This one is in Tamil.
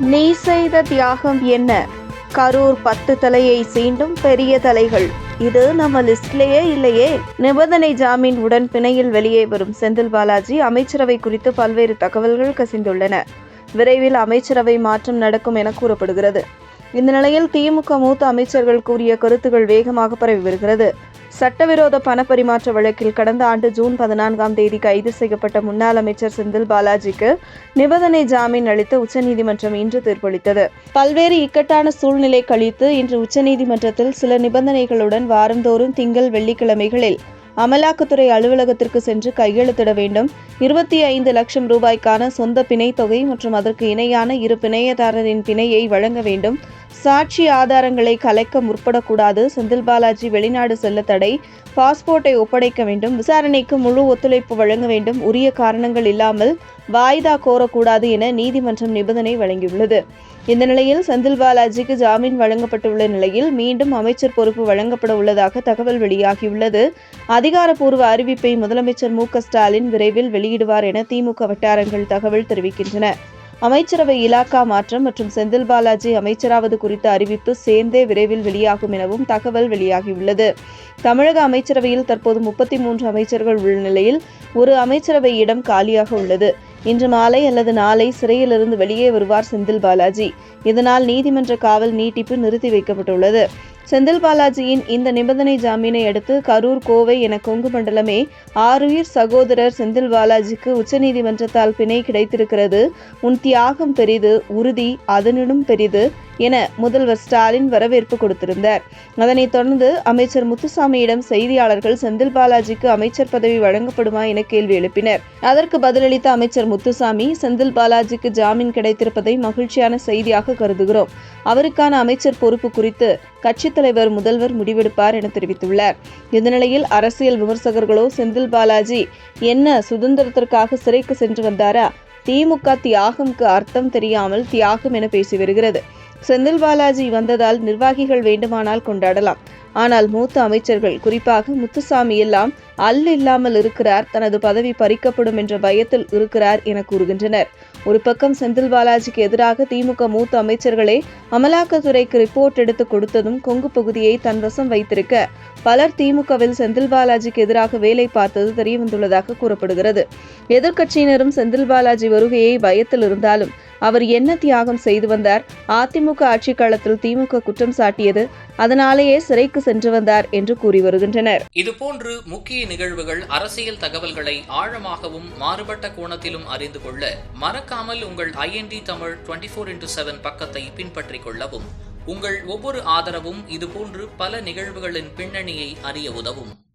நீ செய்த தியாகம் என்ன? கரூர் பத்து தலையை சீண்டும் பெரிய தலைகள். இது நம்ம லிஸ்ட்லேயே இல்லையே. நிபந்தனை ஜாமீன் உடன் பிணையில் வெளியே வரும் செந்தில் பாலாஜி அமைச்சரவை குறித்து பல்வேறு தகவல்கள் கசிந்துள்ளன. விரைவில் அமைச்சரவை மாற்றம் நடக்கும் என கூறப்படுகிறது. இந்த நிலையில் திமுக மூத்த அமைச்சர்கள் கூறிய கருத்துகள் வேகமாக பரவி வருகிறது. சட்டவிரோத பணப்பரிமாற்ற வழக்கில் கடந்த ஆண்டு ஜூன் பதினான்காம் தேதி கைது செய்யப்பட்ட முன்னாள் அமைச்சர் செந்தில் பாலாஜிக்கு நிபந்தனை ஜாமீன் அளித்து உச்சநீதிமன்றம் இன்று தீர்ப்பளித்தது. பல்வேறு இக்கட்டான சூழ்நிலை கழித்து இன்று உச்சநீதிமன்றத்தில் சில நிபந்தனைகளுடன் வாரந்தோறும் திங்கள் வெள்ளிக்கிழமைகளில் அமலாக்கத்துறை அலுவலகத்திற்கு சென்று கையெழுத்திட வேண்டும். இருபத்தி ஐந்து லட்சம் ரூபாய்க்கான சொந்த பிணைத்தொகை தொகை மற்றும் அதற்கு இணையான இரு பிணையதாரரின் பிணையை வழங்க வேண்டும். சாட்சி ஆதாரங்களை கலைக்க முற்படக்கூடாது. செந்தில் பாலாஜி வெளிநாடு செல்ல தடை. பாஸ்போர்ட்டை ஒப்படைக்க வேண்டும். விசாரணைக்கு முழு ஒத்துழைப்பு வழங்க வேண்டும். உரிய காரணங்கள் இல்லாமல் வாய்தா கோரக்கூடாது என நீதிமன்றம் நிபந்தனை வழங்கியுள்ளது. இந்த நிலையில் செந்தில் பாலாஜிக்கு ஜாமீன் வழங்கப்பட்டுள்ள நிலையில் மீண்டும் அமைச்சர் பொறுப்பு வழங்கப்பட உள்ளதாக தகவல் வெளியாகியுள்ளது. அதிகாரப்பூர்வ அறிவிப்பை முதலமைச்சர் மு க ஸ்டாலின் விரைவில் வெளியிடுவார் என திமுக வட்டாரங்கள் தகவல் தெரிவிக்கின்றன. அமைச்சரவை இலாக்கா மாற்றம் மற்றும் செந்தில் பாலாஜி அமைச்சராவது குறித்த அறிவிப்பு சேர்ந்தே விரைவில் வெளியாகும் எனவும் தகவல் வெளியாகியுள்ளது. தமிழக அமைச்சரவையில் தற்போது முப்பத்தி மூன்று அமைச்சர்கள் உள்ள நிலையில் ஒரு அமைச்சரவை இடம் காலியாக உள்ளது. இன்று மாலை அல்லது நாளை சிறையிலிருந்து வெளியே வருவார் செந்தில் பாலாஜி. இதனால் நீதிமன்ற காவல் நீட்டிப்பு நிறுத்தி வைக்கப்பட்டுள்ளது. செந்தில் பாலாஜியின் இந்த நிபந்தனை ஜாமீனை அடுத்து கரூர் கோவை என கொங்கு மண்டலமே ஆறுயிர் சகோதரர் செந்தில் பாலாஜிக்கு உச்சநீதிமன்றத்தால் பிணை கிடைத்திருக்கிறது. உன் தியாகம் பெரிது உறுதி அதனினும் பெரிது என முதல்வர் ஸ்டாலின் வரவேற்பு கொடுத்திருந்தார். அதனைத் தொடர்ந்து அமைச்சர் முத்துசாமியிடம் செய்தியாளர்கள் செந்தில் பாலாஜிக்கு அமைச்சர் பதவி வழங்கப்படுமா என கேள்வி எழுப்பினர். அதற்கு பதிலளித்த அமைச்சர் முத்துசாமி செந்தில் பாலாஜிக்கு ஜாமீன் கிடைத்திருப்பதை மகிழ்ச்சியான செய்தியாக கருதுகிறோம். அவருக்கான அமைச்சர் பொறுப்பு குறித்து கட்சித் தலைவர் முதல்வர் முடிவெடுப்பார் என தெரிவித்துள்ளார். இந்த நிலையில் அரசியல் விமர்சகர்களோ செந்தில் பாலாஜி என்ன சுதந்திரத்திற்காக சிறைக்கு சென்று வந்தாரா திமுக தியாகம்க்கு அர்த்தம் தெரியாமல் தியாகம் என பேசி வருகிறது. செந்தில் பாலாஜி வந்ததால் நிர்வாகிகள் வேண்டுமானால் கொண்டாடலாம். ஆனால் மூத்த அமைச்சர்கள் குறிப்பாக முத்துசாமி எல்லாம் அல் இல்லாமல் இருக்கிறார் தனது பதவி பறிக்கப்படும் என்ற பயத்தில் இருக்கிறார் என கூறுகின்றனர். ஒரு பக்கம் செந்தில் பாலாஜிக்கு எதிராக திமுக மூத்த அமைச்சர்களே அமலாக்கத்துறைக்கு ரிப்போர்ட் எடுத்து கொடுத்ததும் கொங்கு பகுதியை தன் வசம் வைத்திருக்க. பலர் திமுகவில் செந்தில் பாலாஜிக்கு எதிராக வேலை பார்த்தது தெரியவந்துள்ளதாக கூறப்படுகிறது. எதிர்க்கட்சியினரும் செந்தில் பாலாஜி வருகையை பயத்தில் இருந்தாலும் அவர் என்ன தியாகம் செய்து வந்தார்? அதிமுக ஆட்சி காலத்தில் திமுக குற்றம் சாட்டியது. அதனாலேயே சிறைக்கு சென்று வந்தார் என்று கூறி வருகின்றனர். இதுபோன்று முக்கிய நிகழ்வுகள் அரசியல் தகவல்களை ஆழமாகவும் மாறுபட்ட கோணத்திலும் அறிந்து கொள்ள மறக்காமல் உங்கள் IND Tamil twenty four into seven பக்கத்தை பின்பற்றிக் கொள்ளவும் உங்கள் ஒவ்வொரு ஆதரவும் இதுபோன்று பல நிகழ்வுகளின் பின்னணியை அறிய உதவும்.